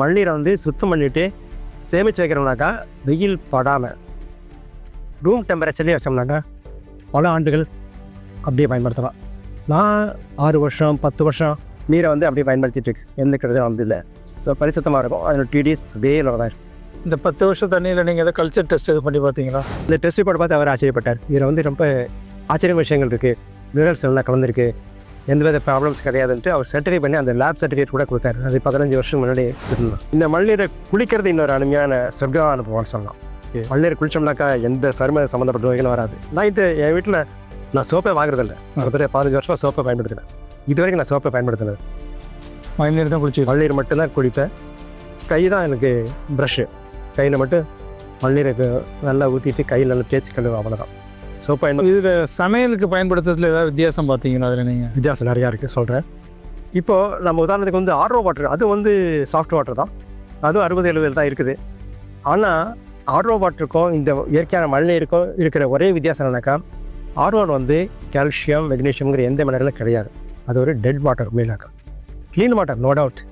மண்ணீரை வந்து சுத்தம் பண்ணிவிட்டு சேமித்து வைக்கிறோம்னாக்கா வெயில் படாமல் ரூம் டெம்பரேச்சர்லேயே வச்சோம்னாக்கா பல ஆண்டுகள் அப்படியே பயன்படுத்தலாம். நான் ஆறு வருஷம் பத்து வருஷம் நீரை வந்து அப்படியே பயன்படுத்திட்டு இருக்கு. எந்த கிட்டதும் வந்து இல்லை. ஸோ பரிசுத்தமாக இருக்கும். அதோட டிடிஎஸ் அப்படியே இருக்கும். இந்த பத்து வருஷம் தண்ணியில் நீங்கள் எதாவது கல்ச்சர் டெஸ்ட் இது பண்ணி பார்த்தீங்களா? இந்த டெஸ்ட் ரிப்போர்ட் பார்த்து அவர் ஆச்சரியப்பட்டார். இதில் வந்து ரொம்ப ஆச்சரிய விஷயங்கள் இருக்குது மினரல்ஸ் எல்லாம் கலந்துருக்கு. எந்தவித ப்ராப்ளம்ஸ் கிடையாதுன்ட்டு அவர் சர்டிஃபை பண்ணி அந்த லேப் சர்டிஃபிகேட் கூட கொடுத்தாரு. அது பதினஞ்சு வருஷம் முன்னாடி இருந்தோம் இந்த மண்ணீரை குளிக்கிறது இன்னொரு அருமையான சொர்க்க அனுபவம்னு சொல்லலாம். மண்ணீர் குளிச்சோம்னாக்கா எந்த சரும சம்மந்தப்பட்ட நோய்களும் வராது. நான் இது என் வீட்டில் நான் சோப்பை வாங்குறதில்ல. கிட்டத்தட்ட பதினஞ்சு வருஷமாக சோப்பை பயன்படுத்தினேன் இது வரைக்கும் நான் சோப்பை பயன்படுத்தினது மழைநீர் தான் குளிச்சு மண்ணீர் மட்டும்தான் குளிப்பேன் கை தான் எனக்கு ப்ரஷ்ஷு கையில் மட்டும் மண்ணீருக்கு நல்லா ஊற்றிட்டு கையில் நல்லா தேய்ச்சி கழுவு அவ்வளோதான் சோப்பை பயன்படுத்த இது சமையலுக்கு பயன்படுத்துறதுல ஏதாவது வித்தியாசம் பார்த்தீங்களா அதில் நீங்கள் வித்தியாசம் நிறையா இருக்குது சொல்கிறேன் இப்போது நம்ம உதாரணத்துக்கு வந்து ஆர்ஓ வாட்டர் அது வந்து சாஃப்ட் வாட்டர் தான். அதுவும் அறுபது எழுபது தான் இருக்குது. ஆனால் ஆர்ஓ வாட்டருக்கும் இந்த இயற்கையான மழைநீருக்கும் இருக்கிற ஒரே வித்தியாசம் என்னன்னாக்கா ஆர்ஓ வந்து கால்சியம் மெக்னீஷியம்ங்கிற எந்த மினரலும் கிடையாது. அது ஒரு dead water மீனாக்கா clean water no doubt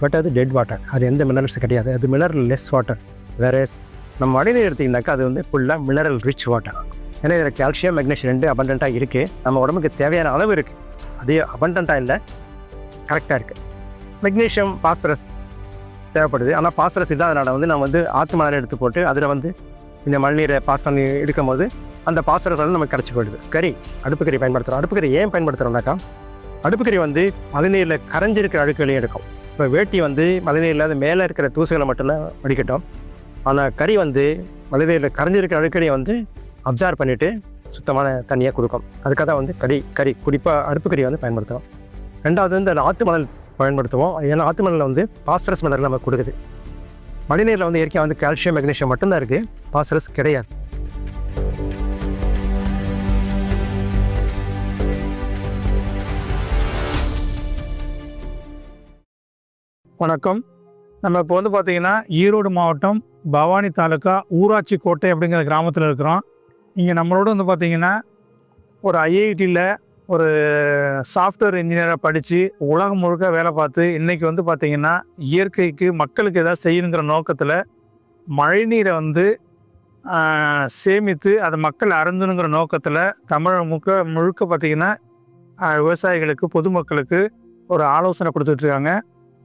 but அது டெட் வாட்டர் அது எந்த மினரல்ஸ் கிடையாது. அது மினரல் லெஸ் வாட்டர் வேறஸ் நம்ம மழைநீர் எடுத்திங்கனாக்கா அது வந்து ஃபுல்லாக மினரல் ரிச் வாட்டர் ஏன்னா இதில் கால்சியம் மெக்னீஷியம் ரெண்டு அபண்டண்ட்டாக இருக்குது நம்ம உடம்புக்கு தேவையான அளவு இருக்குது அதே அபண்டண்ட்டாக இல்லை கரெக்டாக இருக்குது மெக்னீஷியம் பாஸ்பரஸ் தேவைப்படுது. ஆனால் பாஸ்பரஸ் இல்லாதனால வந்து நம்ம வந்து ஆற்று மணல் எடுத்து போட்டு அதில் வந்து இந்த மழைநீரை பாஸ் பண்ணி எடுக்கும் போது அந்த பாஸ்பரஸ் வந்து நமக்கு கிடச்சி போயிடுது. கறி அடுப்புக்கறி பயன்படுத்துகிறோம் அடுப்புக்கறி ஏன் பயன்படுத்துகிறோம்னாக்கா அடுப்புக்கறி வந்து மழைநீரில் கரைஞ்சிருக்கிற அழுக்குகளையும் எடுக்கும். இப்போ வேட்டி வந்து மழைநீரில் அது மேலே இருக்கிற தூசுகளை மட்டும்தான் வடிக்கட்டும். ஆனால் கறி வந்து மழைநீரில் கரைஞ்சிருக்கிற அழுக்கடியை வந்து அப்சர்வ் பண்ணிவிட்டு சுத்தமான தண்ணியாக கொடுக்கும். அதுக்காக தான் வந்து கறி கறி குறிப்பாக அடுப்பு கறியை வந்து பயன்படுத்துகிறோம் ரெண்டாவது வந்து அந்த ஆற்று மணல் பயன்படுத்துவோம். ஏன்னா ஆற்று மணலில் வந்து பாஸ்பரஸ் மலர் நம்ம கொடுக்குது. மழைநீரில் வந்து இயற்கையாக வந்து கால்சியம் மெக்னீஷியம் மட்டும்தான் இருக்குது பாஸ்பரஸ் கிடையாது. வணக்கம். நம்ம இப்போ வந்து பார்த்தீங்கன்னா ஈரோடு மாவட்டம் பவானி தாலுக்கா ஊராட்சி கோட்டை அப்படிங்கிற கிராமத்தில் இருக்கிறோம். இங்கே நம்மளோட வந்து பார்த்திங்கன்னா ஒரு ஐஐடியில் ஒரு சாஃப்ட்வேர் இன்ஜினியராக படித்து உலகம் முழுக்க வேலை பார்த்து இன்றைக்கி வந்து பார்த்திங்கன்னா இயற்கைக்கு மக்களுக்கு ஏதாவது செய்யணுங்கிற நோக்கத்தில் மழைநீரை வந்து சேமித்து அதை மக்கள் அருந்தணுங்கிற நோக்கத்தில் தமிழ் முக்க முழுக்க பார்த்திங்கன்னா விவசாயிகளுக்கு பொதுமக்களுக்கு ஒரு ஆலோசனை கொடுத்துட்ருக்காங்க.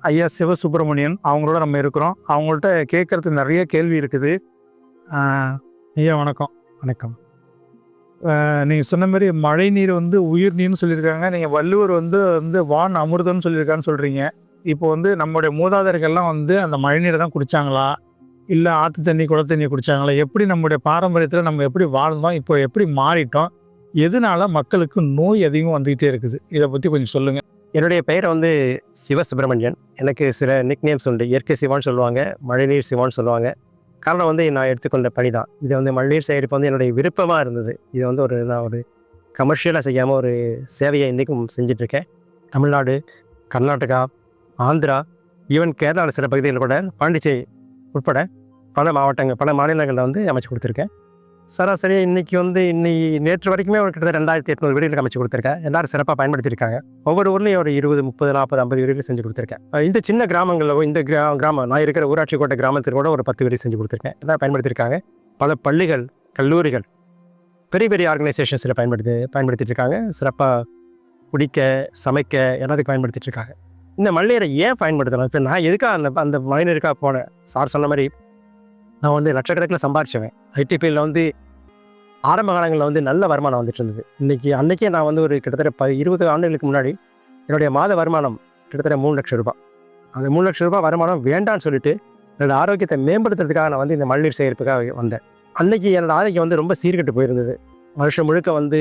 ஐயா சிவசுப்பிரமணியன் அவங்களோட நம்ம இருக்கிறோம். அவங்கள்ட்ட கேட்குறதுக்கு நிறைய கேள்வி இருக்குது. ஐயா வணக்கம். வணக்கம். நீங்கள் சொன்ன மாதிரி மழை நீர் வந்து உயிர் நீர்னு சொல்லியிருக்காங்க. நீங்கள் வள்ளுவர் வந்து வந்து வான் அமிர்தம்னு சொல்லியிருக்கான்னு சொல்கிறீங்க இப்போ வந்து நம்முடைய மூதாதையர்கள்லாம் வந்து அந்த மழை நீரை தான் குடித்தாங்களா இல்லை ஆற்று தண்ணி குள தண்ணி குடித்தாங்களா எப்படி நம்முடைய பாரம்பரியத்தில் நம்ம எப்படி வாழ்ந்தோம்? இப்போ எப்படி மாறிட்டோம்? எதனால மக்களுக்கு நோய் அதிகம் வந்துக்கிட்டே இருக்குது? இதை பற்றி கொஞ்சம் சொல்லுங்கள் என்னுடைய பெயர் வந்து சிவசுப்பிரமணியன் எனக்கு சில நிக்நேம்ஸ் உண்டு. இயற்கை சிவான்னு சொல்லுவாங்க மழைநீர் சிவான்னு சொல்லுவாங்க. காரணம் வந்து நான் எடுத்துக்கொண்ட பணி தான் இது வந்து மழைநீர் சேகரிப்பு வந்து என்னுடைய விருப்பமாக இருந்தது. இது வந்து ஒரு நான் ஒரு கமர்ஷியலாக செய்யாமல் ஒரு சேவையை இன்றைக்கும் செஞ்சிட்ருக்கேன் தமிழ்நாடு கர்நாடகா ஆந்திரா ஈவன் கேரளாவில் சில பகுதிகளில் கூட பாண்டிச்சேரி உட்பட பல மாவட்டங்கள் பல மாநிலங்களில் வந்து அமைச்சு கொடுத்துருக்கேன். சராசரி இன்னைக்கு வந்து இன்னைக்கு நேற்று வரைக்குமே ஒரு கிட்டத்தட்ட ரெண்டாயிரத்தி எட்நூறு வீடுகள் அமைச்சு கொடுத்துருக்கேன். எல்லாரும் சிறப்பாக பயன்படுத்தியிருக்காங்க. ஒவ்வொரு ஊர்லேயும் ஒரு இருபது முப்பது நாற்பது ஐம்பது வீடுகள் செஞ்சு கொடுத்துருக்கேன். இந்த சின்ன கிராமங்களில் இந்த கிரா கிராமம் நான் இருக்கிற ஊராட்சி கோட்டை கிராமத்தில் கூட ஒரு பத்து வீடு செஞ்சு கொடுத்துருக்கேன். எல்லாம் பயன்படுத்தியிருக்காங்க. பல பள்ளிகள் கல்லூரிகள் பெரிய பெரிய ஆர்கனைசேஷன்ஸில் பயன்படுத்தி பயன்படுத்திட்டு இருக்காங்க சிறப்பாக குடிக்க சமைக்க எல்லாத்துக்கும் பயன்படுத்திட்டு இருக்காங்க இந்த மழைநீரை ஏன் பயன்படுத்தணும்? இப்போ நான் எதுக்காக அந்த அந்த மழைநீருக்காக போனேன்? சார் சொன்ன மாதிரி நான் வந்து லட்சக்கணக்கில் சம்பாரிச்சுவேன். ஐடிபியில் வந்து ஆரம்ப காலங்களில் வந்து நல்ல வருமானம் வந்துட்டு இருந்தது இன்றைக்கி அன்றைக்கே நான் வந்து ஒரு கிட்டத்தட்ட ப இருபது ஆண்டுகளுக்கு முன்னாடி என்னுடைய மாத வருமானம் கிட்டத்தட்ட மூணு லட்சம் ரூபாய். அந்த மூணு லட்சம் ரூபாய் வருமானம் வேண்டான்னு சொல்லிட்டு என்னோடய ஆரோக்கியத்தை மேம்படுத்துறதுக்காக நான் வந்து இந்த மழைநீர் சேகரிப்புக்காக வந்தேன். அன்னைக்கு என்னோடய ஆரோக்கியம் வந்து ரொம்ப சீர்கெட்டு போயிருந்தது. வருஷம் முழுக்க வந்து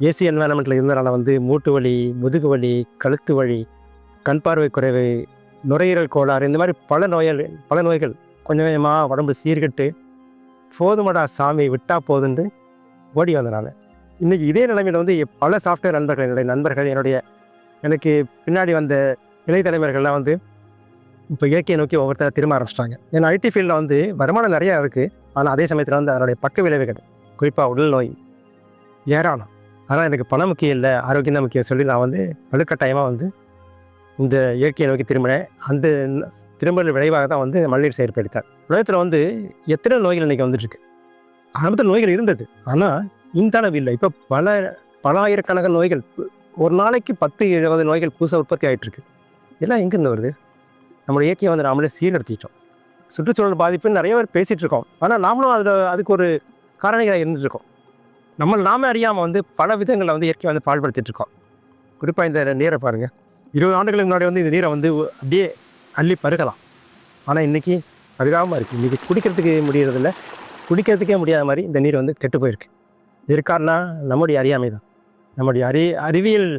ஏசி என்வரன்மெண்ட்டில் இருந்தனால வந்து மூட்டு வலி முதுகு வலி கழுத்து வலி கண் பார்வை குறைவு நுரையீரல் கோளாறு இந்த மாதிரி பல நோய்கள் பல நோய்கள் கொஞ்சம் கொஞ்சமாக உடம்பு சீர்கட்டு போதுமடா சாமி விட்டா போதுன்னு ஓடி வந்தனால இன்றைக்கி இதே நிலைமையில் வந்து பல சாஃப்ட்வேர் நண்பர்கள் என்னுடைய நண்பர்கள் என்னுடைய எனக்கு பின்னாடி வந்த இளைய தலைவர்கள்லாம் வந்து இப்போ இயற்கையை நோக்கி ஒவ்வொருத்தர திரும்ப ஆரம்பிச்சிட்டாங்க. ஏன்னா ஐடி ஃபீல்டில் வந்து வருமானம் நிறையா இருக்குது ஆனால் அதே சமயத்தில் வந்து அதனுடைய பக்க விளைவுகள் குறிப்பாக உடல் நோய் ஏராளம். ஆனால் எனக்கு பணம் முக்கியம் இல்லை ஆரோக்கியம் தான் முக்கியம் சொல்லி நான் வந்து வலுக்கட்டாயமாக வந்து இந்த இயற்கையை நோக்கி திரும்பினேன் அந்த திரும்பல் விளைவாக தான் வந்து மழைநீர் செயற்படுத்தார். உலகத்தில் வந்து எத்தனை நோய்கள் இன்றைக்கி வந்துட்டுருக்கு? ஆரம்பத்தில் நோய்கள் இருந்தது. ஆனால் இந்த அளவு இல்லை. இப்போ பல பல ஆயிரக்கணக்கான நோய்கள் ஒரு நாளைக்கு பத்து இருபது நோய்கள் புதுசாக உற்பத்தி ஆகிட்டுருக்கு இதெல்லாம் எங்கேருந்து வருது? நம்மளுடைய இயற்கையை வந்து நாமளே சீர்படுத்திட்டோம் சுற்றுச்சூழல் பாதிப்புன்னு நிறைய பேர் பேசிகிட்டு இருக்கோம். ஆனால் நாமளும் அதில் அதுக்கு ஒரு காரணிகளாக இருந்துட்டுருக்கோம். நம்ம நாம அறியாமல் வந்து பல விதங்களில் வந்து இயற்கையை வந்து பாழ்படுத்திட்டு இருக்கோம் குறிப்பாக இந்த நேரை பாருங்கள் இருபது ஆண்டுகளுக்கு முன்னாடி வந்து இந்த நீரை வந்து அப்படியே அள்ளி பருகலாம். ஆனால் இன்றைக்கி பருகாமல் இருக்குது இன்றைக்கி குடிக்கிறதுக்கு முடியறதில்ல. குடிக்கிறதுக்கே முடியாத மாதிரி இந்த நீர் வந்து கெட்டு போயிருக்கு. இருக்காருன்னா நம்முடைய அறியாமை தான். நம்முடைய அறி அறிவியல்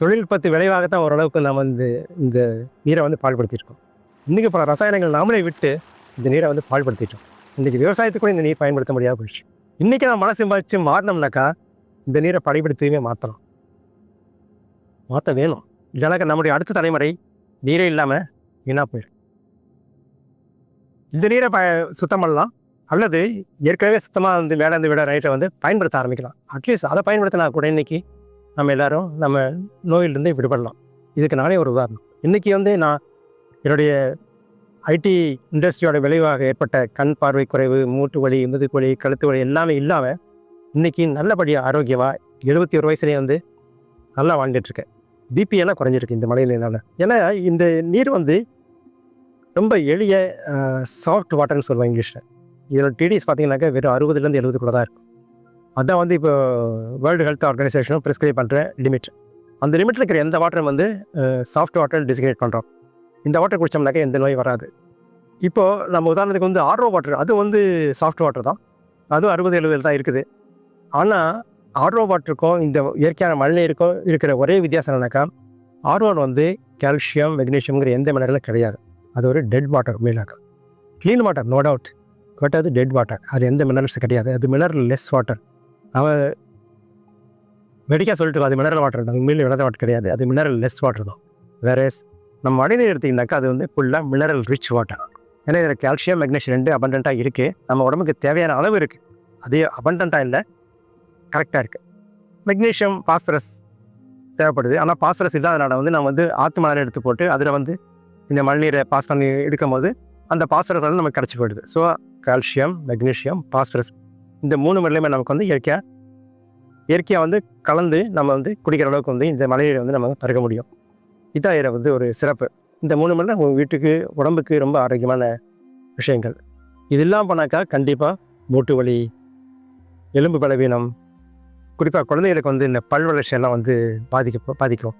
தொழில்நுட்பத்து விளைவாகத்தான் ஓரளவுக்கு நம்ம இந்த இந்த நீரை வந்து பாழ்படுத்தியிருக்கோம். இன்றைக்கி பல ரசாயனங்கள் நாமளே விட்டு இந்த நீரை வந்து பாழ்படுத்திட்டோம். இன்றைக்கி விவசாயத்துக்கு கூட இந்த நீர் பயன்படுத்த முடியாத போயிடுச்சு. இன்றைக்கி நம்ம மனசு மறைச்சு மாறினோம்னாக்கா இந்த நீரை படைப்படுத்தவே மாற்றலாம் மாற்ற வேணும். இதனால் நம்முடைய அடுத்த தலைமுறை நீரே இல்லாமல் வீணாக போயிடும் இந்த நீரை ப சுத்தம் பண்ணலாம். அல்லது ஏற்கனவே சுத்தமாக வந்து மேலே இருந்து விட ரைட்டை வந்து பயன்படுத்த ஆரம்பிக்கலாம். அட்லீஸ்ட் அதை பயன்படுத்தினா கூட இன்றைக்கி நம்ம எல்லோரும் நம்ம நோயிலிருந்து விடுபடலாம். இதுக்கு நானே ஒரு உதாரணம். இன்றைக்கி வந்து நான் என்னுடைய ஐடி இண்டஸ்ட்ரியோட விளைவாக ஏற்பட்ட கண் பார்வை குறைவு மூட்டு வலி முதுகு வலி கழுத்து வலி எல்லாமே இல்லாமல் இன்றைக்கி நல்லபடியாக ஆரோக்கியமாக எழுபத்தி ஒரு வயசுலேயே வந்து நல்லா வாழ்ந்துட்டுருக்கேன் பிபியெல்லாம் குறைஞ்சிருக்கு இந்த மலையிலனால ஏன்னா இந்த நீர் வந்து ரொம்ப எளிய சாஃப்ட் வாட்டர்னு சொல்லுவாங்க இங்கிலீஷில். இதோட டிடிஎஸ் பார்த்தீங்கன்னாக்கா வெறும் அறுபதுலேருந்து எழுபதுக்குள்ள தான் இருக்கும். அதான் வந்து இப்போ வேர்ல்டு ஹெல்த் ஆர்கனைசேஷனும் ப்ரிஸ்கிரைப் பண்ணுற லிமிட் அந்த லிமிட்டில் இருக்கிற எந்த வாட்டரும் வந்து சாஃப்ட் வாட்டர் டிஸ்கிரேட் பண்ணுறோம் இந்த வாட்டர் குடித்தோம்னாக்கா எந்த நோய் வராது. இப்போது நம்ம உதாரணத்துக்கு வந்து ஆர்ஓ வாட்டர் அது வந்து சாஃப்ட் வாட்டர் தான். அதுவும் அறுபது எழுபதில் தான் இருக்குது. ஆனால் ஆர்ஓ வாட்டருக்கும் இந்த இயற்கையான மழைநீருக்கும் இருக்கிற ஒரே வித்தியாசம் என்னன்னாக்கா ஆர்ஓ வந்து கால்சியம் மெக்னீஷியம்ங்கிற எந்த மினரலும் கிடையாது. அது ஒரு dead water மீனாக்கா clean water no doubt but அது டெட் வாட்டர் அது எந்த மினரல்ஸ் கிடையாது. அது மினரல் லெஸ் வாட்டர் அவன் மெடிக்கா சொல்லிட்டு அது மினரல் வாட்டர் அது உண்மையிலே மினரல் வாட்டர் கிடையாது. அது மினரல் லெஸ் வாட்டர் தான். வேறஸ் நம்ம மழைநீர் எடுத்திங்கனாக்கா அது வந்து ஃபுல்லாக மினரல் ரிச் வாட்டர் ஏன்னா இதில் கால்சியம் மெக்னீஷியம் ரெண்டு அபண்டண்ட்டாக இருக்குது நம்ம உடம்புக்கு தேவையான அளவு இருக்குது அதே அபண்டண்ட்டாக இல்லை. கரெக்டாக இருக்குது மெக்னீஷியம் பாஸ்பரஸ் தேவைப்படுது. ஆனால் பாஸ்பரஸ் இல்லாதனால வந்து நம்ம வந்து ஆற்று மணல் எடுத்து போட்டு அதில் வந்து இந்த மழைநீரை பாஸ் பண்ணி எடுக்கும் போது அந்த பாஸ்பரஸ் வந்து நமக்கு கிடச்சி போயிடுது. ஸோ கால்சியம் மெக்னீஷியம் பாஸ்பரஸ் இந்த மூணு முறையிலுமே நமக்கு வந்து இயற்கையாக இயற்கையாக வந்து கலந்து நம்ம வந்து குடிக்கிற அளவுக்கு வந்து இந்த மழைநீரை வந்து நம்ம பருக முடியும். இதான் இதில் வந்து ஒரு சிறப்பு. இந்த மூணு மணி உங்கள் வீட்டுக்கு உடம்புக்கு ரொம்ப ஆரோக்கியமான விஷயங்கள். இது இல்லாமல் பண்ணாக்கா கண்டிப்பாக மூட்டு வலி எலும்பு பலவீனம் குறிப்பாக குழந்தைகளுக்கு வந்து இந்த பல் வளர்ச்சியெல்லாம் வந்து பாதிக்க பாதிக்கும்.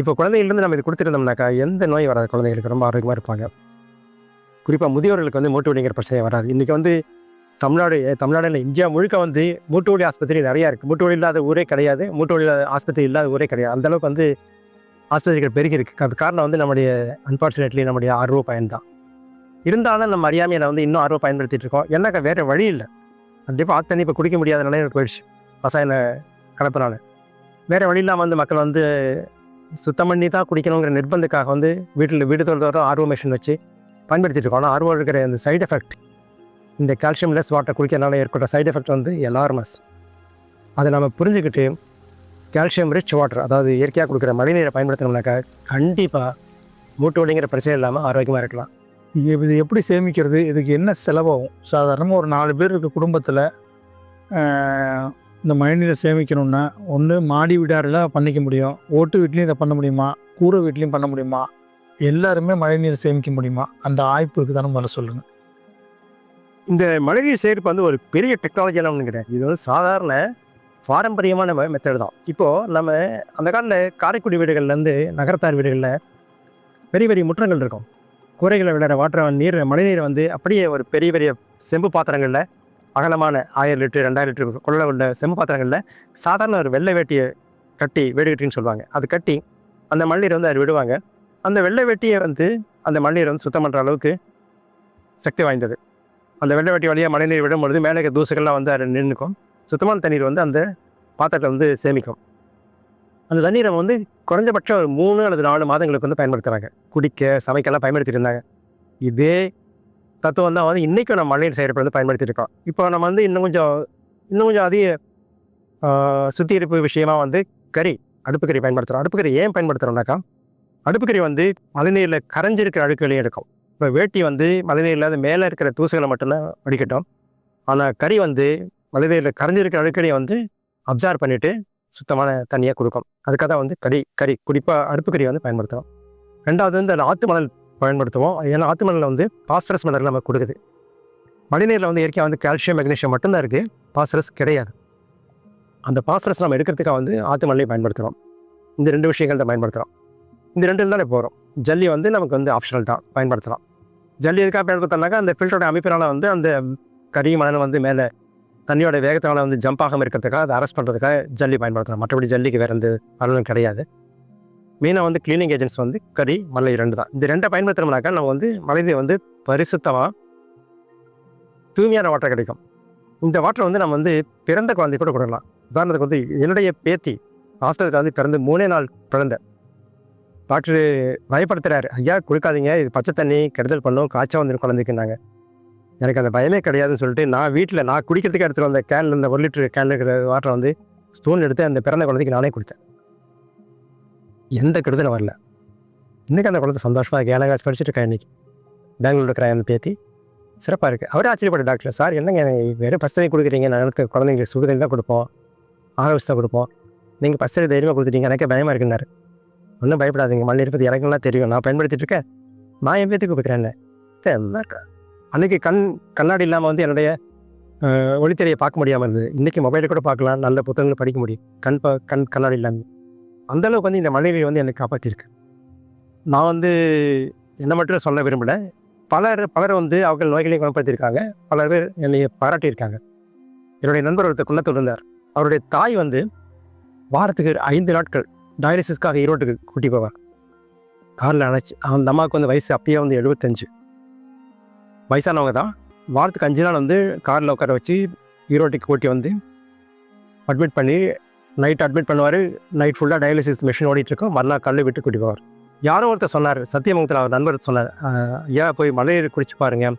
இப்போ குழந்தைகள்லேருந்து நம்ம இது கொடுத்துருந்தோம்னாக்கா எந்த நோய் வராது குழந்தைகளுக்கு? ரொம்ப ஆரோக்கியமாக இருப்பாங்க. குறிப்பாக முதியோர்களுக்கு வந்து மூட்டு வலிங்கிற பிரச்சனை வராது. இன்றைக்கி வந்து தமிழ்நாடு தமிழ்நாடு இல்லை இந்தியா முழுக்க வந்து மூட்டு வலி ஆஸ்பத்திரி நிறையா இருக்குது மூட்டு வலி இல்லாத ஊரே கிடையாது. மூட்டு வலி இல்லாத ஆஸ்பத்திரி இல்லாத ஊரே கிடையாது. அந்த அளவுக்கு வந்து ஆஸ்பத்திரிகள் பெருகி இருக்குது அது காரணம் வந்து நம்முடைய அன்ஃபார்ச்சுனேட்லி நம்முடைய ஆர்வ பயன் தான் இருந்தாலும் நம்ம அறியாமையில் வந்து இன்னும் ஆர்வம் பயன்படுத்திகிட்டு இருக்கோம். என்னக்கா வேறு வழி இல்லை. கண்டிப்பாக ஆத்தண்ணி இப்போ குடிக்க முடியாத நிலையில் போயிடுச்சு. ரசாயன கலப்புறாங்க வேறு வழி வந்து மக்கள் வந்து சுத்தம் பண்ணி தான் குடிக்கணுங்கிற நிர்பந்தக்காக வந்து வீட்டில் வீடு தோறும் ஆர்வ மிஷின் வச்சு பயன்படுத்திட்டு இருக்கோம். ஆனால் ஆர்வம் இருக்கிற அந்த சைடு எஃபெக்ட் இந்த கால்சியம் லெஸ் வாட்டர் குடிக்கிறனால ஏற்பட்ட சைடு எஃபெக்ட் வந்து எலார்மஸ் அதை நம்ம புரிஞ்சுக்கிட்டு கால்சியம் ரிச் வாட்டர் அதாவது இயற்கையாக கொடுக்குற மழைநீரை பயன்படுத்தினோம்னாக்கா கண்டிப்பாக மூட்டு வலிங்கிற பிரச்சனை இல்லாமல் ஆரோக்கியமாக இருக்கலாம். இது இது எப்படி சேமிக்கிறது? இதுக்கு என்ன செலவாகும்? சாதாரணமாக ஒரு நாலு பேர் இருக்க குடும்பத்தில் இந்த மழைநீரை சேமிக்கணும்னா ஒன்று மாடி வீடாரில் பண்ணிக்க முடியும். ஓட்டு வீட்லேயும் இதை பண்ண முடியுமா? கூரை வீட்லேயும் பண்ண முடியுமா? எல்லாருமே மழைநீர் சேமிக்க முடியுமா? அந்த ஆய்ப்பு இருக்குதானு முதல்ல சொல்லுங்கள் இந்த மழைநீர் சேகரிப்பு வந்து ஒரு பெரிய டெக்னாலஜியெல்லாம் ஒன்று கிடையாது. இது வந்து சாதாரண பாரம்பரியமான மெத்தடு தான். இப்போது நம்ம அந்த காலத்தில் காரைக்குடி வீடுகள்லேருந்து நகரத்தார் வீடுகளில் பெரிய பெரிய முற்றங்கள் இருக்கும். கூரைகளை விளையாட வாட்டர் நீர் மழைநீரை வந்து அப்படியே ஒரு பெரிய பெரிய செம்பு பாத்திரங்களில் அகலமான ஆயிரம் லிட்டர் ரெண்டாயிரம் லிட்டர் கொள்ள உள்ள செம்பு பாத்திரங்களில் சாதாரண ஒரு வெள்ளை வேட்டியை கட்டி வேடுகட்டின்னு சொல்லுவாங்க. அது கட்டி அந்த மழைநீரை வந்து அது விடுவாங்க. அந்த வெள்ளை வேட்டியை வந்து அந்த மழைநீரை வந்து சுத்தம் பண்ணுற அளவுக்கு சக்தி வாய்ந்தது. அந்த வெள்ளை வெட்டி வழியாக மழைநீர் விடும்பொழுது மேலே இருக்க தூசுகள்லாம் வந்து அதில் நின்றுக்கும் சுத்தமான தண்ணீர் வந்து அந்த பாத்திரத்தை வந்து சேமிக்கும். அந்த தண்ணீரை வந்து குறைஞ்சபட்சம் ஒரு மூணு அல்லது நாலு மாதங்களுக்கு வந்து பயன்படுத்துகிறாங்க குடிக்க சமைக்கெல்லாம் பயன்படுத்திட்டு இருந்தாங்க. இதே தத்துவம் தான் வந்து இன்றைக்கும் நம்ம மழைநீர் சேகரிப்பு வந்து பயன்படுத்திட்டு இருக்கோம். இப்போ நம்ம வந்து இன்னும் கொஞ்சம் இன்னும் கொஞ்சம் அதிக சுத்திகரிப்பு விஷயமா வந்து கறி அடுப்பு கறி பயன்படுத்துகிறோம் அடுப்புக்கறி ஏன் பயன்படுத்துகிறோம்னாக்கா அடுப்புக்கறி வந்து மழைநீரில் கரைஞ்சிருக்கிற அழுக்குகளையும் எடுக்கும். இப்போ வேட்டி வந்து மழைநீரில் அது மேலே இருக்கிற தூசுகளை மட்டும்தான் வடிக்கட்டும் ஆனால் கறி வந்து மழைநீரில் கரைஞ்சிருக்கிற அழுக்களையும் வந்து அப்சார்வ் பண்ணிவிட்டு சுத்தமான தண்ணியாக கொடுக்கும். அதுக்காக தான் வந்து கறி கறி குறிப்பாக அடுப்புக்கறி வந்து பயன்படுத்துகிறோம் ரெண்டாவது வந்து அந்த ஆற்று மணல் பயன்படுத்துவோம். ஏன்னா ஆற்று மணலில் வந்து பாஸ்பரஸ் மணல் நமக்கு கொடுக்குது. மழைநீரில் வந்து இயற்கையாக வந்து கால்சியம் மெக்னீஷியம் மட்டும்தான் இருக்குது பாஸ்பரஸ் கிடையாது. அந்த பாஸ்பரஸ் நம்ம எடுக்கிறதுக்காக வந்து ஆற்று மணலையும் பயன்படுத்துகிறோம் இந்த ரெண்டு விஷயங்கள் தான் பயன்படுத்துகிறோம் இந்த ரெண்டு தானே போகிறோம் ஜல்லி வந்து நமக்கு வந்து ஆப்ஷனல் தான். பயன்படுத்தலாம். ஜல்லி எதுக்காக பயன்படுத்தினாக்கா அந்த ஃபில்டரோட அமைப்பினால வந்து அந்த கறி மணல் வந்து மேலே தண்ணியோட வேகத்தினால வந்து ஜம்ப் ஆகாமல் இருக்கிறதுக்காக அதை அரெஸ்ட் பண்ணுறதுக்காக ஜல்லி பயன்படுத்தலாம். மற்றபடி ஜல்லிக்கு வேறு எந்த பலனும் கிடையாது. மெயினாக வந்து க்ளீனிங் ஏஜென்ட்ஸ் வந்து கறி மலை ரெண்டு தான். இந்த ரெண்டை பயன்படுத்துறோம்னாக்கா நம்ம வந்து மலையை வந்து பரிசுத்தமாக தூய்மையான வாட்டர் கிடைக்கும். இந்த வாட்டரை வந்து நம்ம வந்து பிறந்த குழந்தை கூட கொடுக்கலாம். உதாரணத்துக்கு வந்து என்னுடைய பேத்தி ஹாஸ்டலுக்கு வந்து பிறந்து மூணே நாள் பிறந்த டாக்டர் பயப்படுத்துகிறாரு ஐயா கொடுக்காதீங்க இது பச்சை தண்ணி கெடுதல் பண்ணும். காய்ச்சல் வந்துடும் குழந்தைக்குன்னாங்க. எனக்கு அந்த பயமே கிடையாதுன்னு சொல்லிட்டு நான் வீட்டில் நான் குடிக்கிறதுக்கு எடுத்துகிட்டு வந்த கேனில் இந்த ஒரு லிட்டர் கேனில் இருக்கிற வாட்டரை வந்து ஸ்பூன் எடுத்து அந்த பிறந்த குழந்தைக்கு நானே கொடுத்தேன். எந்த கெடுதலும் வரல. இன்றைக்கி அந்த குழந்தை சந்தோஷமாக இருக்கு. ஏழாம் கிளாஸ் படிச்சுட்டு இருக்கேன் இன்றைக்கி பெங்களூர் இருக்கிற அந்த பேத்தி. சிறப்பாக இருக்குது அவரே ஆச்சரியப்பட்ட டாக்டர் சார் என்னங்க வெறும் பஸ்தனை கொடுக்குறீங்க? நான் எனக்கு குழந்தைங்க சுடுதல் தான் கொடுப்போம். ஆரோஸ் தான் கொடுப்போம். நீங்கள் பஸ்தனை தைரியமாக கொடுத்துட்டீங்க. எனக்கே பயமாக இருக்குன்னாரு. ஒன்றும் பயப்படாதீங்க. மண்ணில் இருப்பது எனக்குலாம் தெரியும். நான் பயன்படுத்திட்டு இருக்கேன். நான் என் பேத்துக்கு கொடுக்குறேன் அன்றைக்கி கண் கண்ணாடி இல்லாமல் வந்து என்னுடைய ஒளித்தறையை பார்க்க முடியாமல் இருந்தது. இன்றைக்கி மொபைலில் கூட பார்க்கலாம். நல்ல புத்தகங்களை படிக்க முடியும். கண் ப கண் கண்ணாடி இல்லாமல் அந்தளவுக்கு வந்து இந்த மழைநீர் வந்து என்னை காப்பாற்றிருக்கு நான் வந்து என்ன மட்டும் சொல்ல விரும்பல. பலர் பலர் வந்து அவர்கள் நோய்களையும் குணப்படுத்தியிருக்காங்க. பலர் பேர் என்னை பாராட்டியிருக்காங்க. என்னுடைய நண்பர் ஒருத்தர் குள்ளத்தில் இருந்தார். அவருடைய தாய் வந்து வாரத்துக்கு ஐந்து நாட்கள் டயாலிசிஸ்க்காக ஈரோட்டுக்கு கூட்டி போவார். காரில் அணைச்சி அந்த அம்மாவுக்கு வந்து வயசு அப்பயே வந்து எழுபத்தஞ்சு வயசானவங்க தான். வாரத்துக்கு அஞ்சு நாள் வந்து காரில் உட்கார வச்சு ஈரோட்டுக்கு கூட்டி வந்து அட்மிட் பண்ணி நைட் அட்மிட் பண்ணுவார். நைட் ஃபுல்லாக டயாலிசிஸ் மிஷின் ஓடிட்டுருக்கோம். மறுநாள் கல் விட்டு குடிப்பார் யாரோ ஒருத்தர் சொன்னார். சத்தியமங்கத்தில் அவர் நண்பர் சொன்னார். ஏன் ஐயா போய் மலையை குடிச்சு பாருங்க.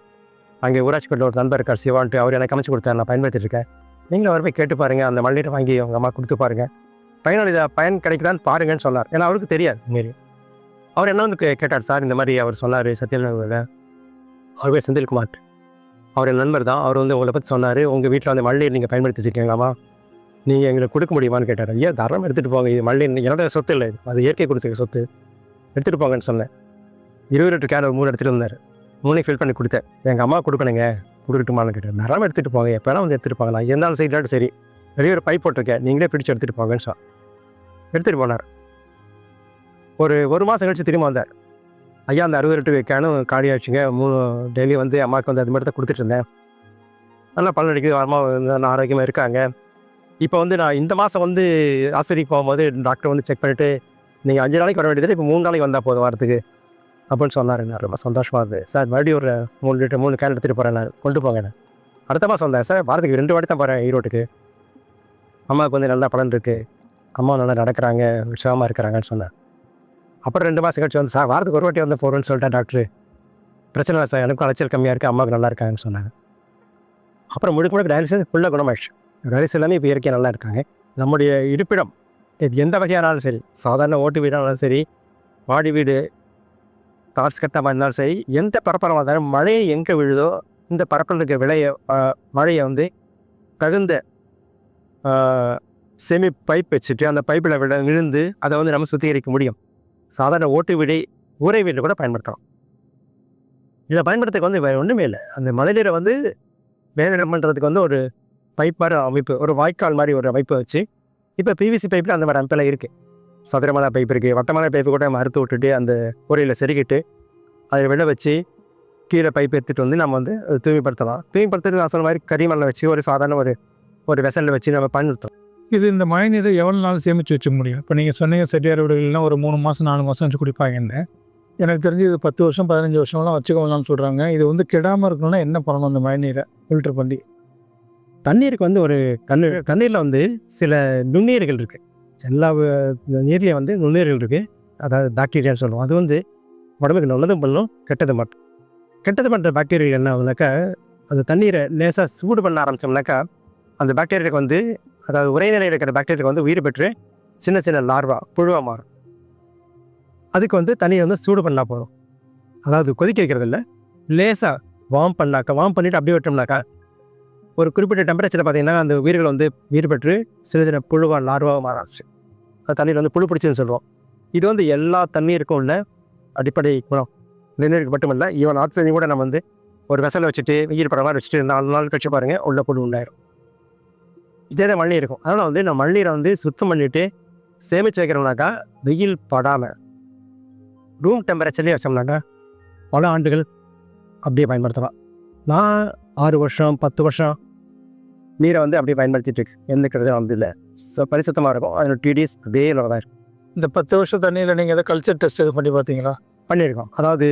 அங்கே ஊராட்சி கோட்டில் ஒரு நண்பர் இருக்கார் சிவான்ட்டு. அவர் எனக்கு அமைச்சு கொடுத்தாரு. நான் பயன்படுத்திட்டு நீங்களும் அவர் போய் கேட்டு பாருங்கள் அந்த மழையை வாங்கி அவங்க அம்மா கொடுத்து பாருங்கள் பயனோட பயன் கிடைக்குதான்னு பாருங்கன்னு சொன்னார். ஏன்னா அவருக்கு தெரியாது மாரி அவர் என்ன வந்து கே- கேட்டார்? சார் இந்த மாதிரி அவர் சொன்னார் சத்யநாராயண அவர் பேர் செந்தில்குமார். அவர் என் நண்பர் தான். அவர் வந்து உங்களை பற்றி சொன்னார். உங்கள் வீட்டில் வந்து மழையை நீங்கள் பயன்படுத்திட்டு இருக்கீங்களாமா? நீங்கள் எங்களுக்கு கொடுக்க முடியுமான்னு கேட்டார். ஐயா தரம் எடுத்துகிட்டு போங்க. இது மல்லி என்னோட சொத்து இல்லை. அது இயற்கை கொடுத்த சொத்து. எடுத்துகிட்டு போங்கன்னு சொன்னேன். இருபது லிட்டர் கேன் ஒரு மூணு எடுத்துகிட்டு வந்தார் மூணையும் ஃபில் பண்ணி கொடுத்தேன். எங்கள் அம்மா கொடுக்கணுங்க. கொடுக்கட்டுமான்னு கேட்டார். தரம் எடுத்துகிட்டு போங்க. எப்போனா வந்து எடுத்துகிட்டு போங்க நான் இருந்தாலும் செய்யலாட்டு சரி. வெளியே ஒரு பைப் போட்டிருக்கேன். நீங்களே பிடிச்சி எடுத்துகிட்டு போங்கன்னு சொன்னார் எடுத்துகிட்டு போனார். ஒரு ஒரு மாதம் கழிச்சு திரும்ப வந்தார். ஐயா அந்த அறுபது லிட்டர் கேனும் காலியாச்சுங்க மூணு டெய்லி வந்து அம்மாவுக்கு வந்து அது மாதிரி தான் கொடுத்துட்டு இருந்தேன். நல்லா பலன் அடிக்குது அம்மா ஆரோக்கியமாக இருக்காங்க. இப்போ வந்து நான் இந்த மாதம் வந்து ஆஸ்பத்திரிக்கு போகும்போது டாக்டர் வந்து செக் பண்ணிவிட்டு நீங்கள் அஞ்சு நாளைக்கு வர வேண்டியது இப்போ மூணு நாளைக்கு வந்தால் போதும் வாரத்துக்கு அப்படின்னு சொன்னார் ரொம்ப சந்தோஷமாக இருந்தது. சார் மறுபடியும் ஒரு மூணு லிட்டர் மூணு கேன் எடுத்துகிட்டு போகிறேன் நான் கொண்டு போங்க நான். அடுத்த மாதம் வந்தேன் சார் வாரத்துக்கு ரெண்டு வாட்டி தான் போகிறேன் ஈரோட்டுக்கு. அம்மாவுக்கு வந்து நல்லா பலன் இருக்குது அம்மா நல்லா நடக்கிறாங்க உற்சாகமாக இருக்கிறாங்கன்னு சொன்னேன் அப்புறம் ரெண்டு மாதம் கழிச்சு வந்து சார் வாரத்துக்கு ஒரு வாட்டி வந்து போகிறேன்னு சொல்லிட்டேன் டாக்டர். பிரச்சனை இல்லை சார் எனக்கும் அலைச்சல் கம்மியாக இருக்குது அம்மாவுக்கு நல்லா இருக்காங்கன்னு சொன்னாங்க. அப்புறம் முழுக்க முழுக்க டயாலிசிஸ் ஃபுல்லாக குணமாயிடுச்சு. ரைஸ் எல்லாமே இப்போ இயற்கையாக நல்லா இருக்காங்க. நம்முடைய இருப்பிடம் இது எந்த வகையானாலும் சரி சாதாரண ஓட்டு வீடானாலும் சரி மாடி வீடு தார்ஸ் கட்டமாக இருந்தாலும் சரி எந்த பரப்பளமாக இருந்தாலும் மழையை எங்கே விழுதோ இந்த பரப்பில் இருக்கிற விலையை மழையை வந்து தகுந்த செமி பைப் வச்சுட்டு அந்த பைப்பில் விட விழுந்து அதை வந்து நம்ம சுத்திகரிக்க முடியும். சாதாரண ஓட்டு வீடை ஊரை வீடு கூட பயன்படுத்தலாம். இதை பயன்படுத்துறதுக்கு வந்து வேறு ஒன்றுமே இல்லை. அந்த மழை நீரை வந்து மேலிடம் பண்ணுறதுக்கு வந்து ஒரு பைப் மாதிரி அமைப்பு ஒரு வாய்க்கால் மாதிரி ஒரு அமைப்பை வச்சு இப்போ பிவிசி பைப்பில் அந்த மாதிரி அமைப்பெல்லாம் இருக்குது சதுரமான பைப் இருக்குது வட்டமான பைப்பு கூட நம்ம அறுத்து விட்டுட்டு அந்த உரையில் செருகிட்டு அதை விட வச்சு கீழே பைப் எடுத்துகிட்டு வந்து நம்ம வந்து தூய்மைப்படுத்தலாம். தூய்மைப்படுத்துறது நான் சொன்ன மாதிரி கரிமலை வச்சு ஒரு சாதாரண ஒரு ஒரு வெசலில் வச்சு நம்ம பயன்படுத்தலாம். இது இந்த மழைநீரை எவ்வளோ நாள் சேமித்து வச்சுக்க முடியும்? இப்போ நீங்கள் சொன்னீங்க செட்டியார் வீடுகள்லாம் ஒரு மூணு மாதம் நாலு மாதம் வச்சு குடிப்பாங்கன்னு. எனக்கு தெரிஞ்சு இது பத்து வருஷம் பதினஞ்சு வருஷம்லாம் வச்சுக்கோங்கன்னு சொல்கிறாங்க இது வந்து கெடாமல் இருக்கணும்னா என்ன பண்ணணும் அந்த மழைநீரை ஃபில்டர் பண்ணி. தண்ணீருக்கு வந்து ஒரு கண்ணு தண்ணீரில் வந்து சில நுண்ணுயிர்கள் இருக்குது எல்லா நீர்லேயும் வந்து நுண்ணுயிர்கள் இருக்குது அதாவது பாக்டீரியான்னு சொல்லுவோம். அது வந்து உடம்புக்கு நல்லதும் பண்ணும் கெட்டது மட்டும் கெட்டது பண்ணுற பாக்டீரியா என்ன ஆகுனாக்கா அந்த தண்ணீரை லேசாக சூடு பண்ண ஆரம்பித்தோம்னாக்கா அந்த பாக்டீரியாவுக்கு வந்து அதாவது உரைநிலையில் இருக்கிற பாக்டீரியாவுக்கு வந்து உயிர் பெற்று சின்ன சின்ன லார்வா புழுவாக மாறும். அதுக்கு வந்து தண்ணியை வந்து சூடு பண்ணால் போதும். அதாவது கொதிக்க வைக்கிறது இல்லை லேசாக வார்ம் பண்ணாக்கா வார்ம் பண்ணிவிட்டு அப்படியே விட்டோம்னாக்கா ஒரு குறிப்பிட்ட டெம்பரேச்சரில் பார்த்தீங்கன்னா அந்த உயிர்கள் வந்து உயிர் பெற்று சிறு சின்ன புழுவாக லார்வாக மாறாச்சு. அந்த தண்ணீர் வந்து புழு பிடிச்சுன்னு சொல்லுவோம். இது வந்து எல்லா தண்ணீருக்கும் உள்ள அடிப்படை குணம். நிலநீருக்கு மட்டுமல்ல ஈவன் ஆக்சிஜன் கூட நம்ம வந்து ஒரு வெசலை வச்சுட்டு வெயில் பட மாதிரி வச்சுட்டு நாலு நாள் கழிச்சு பாருங்கள் உள்ள புழு உண்டாயிரும். இதே தான் மண்ணீர் இருக்கும். அதனால் வந்து நம்ம மண்ணீரை வந்து சுத்தம் பண்ணிவிட்டு சேமித்து வைக்கிறோம்னாக்கா வெயில் படாமல் ரூம் டெம்பரேச்சர்லேயே வச்சோம்னாக்கா பல ஆண்டுகள் அப்படியே பயன்படுத்தலாம். நான் ஆறு வருஷம் பத்து வருஷம் நீரை வந்து அப்படியே பயன்படுத்திட்டு இருக்கு. எந்த கிட்டதும் வந்து இல்லை. ஸோ பரிசுத்தமாக இருக்கும். அதோட டிடிஎஸ் அப்படியே தான் இருக்கும். இந்த பத்து வருஷம் தண்ணியில் நீங்கள் எதாவது கல்ச்சர் டெஸ்ட் இது பண்ணி பார்த்தீங்களா? பண்ணியிருக்கோம். அதாவது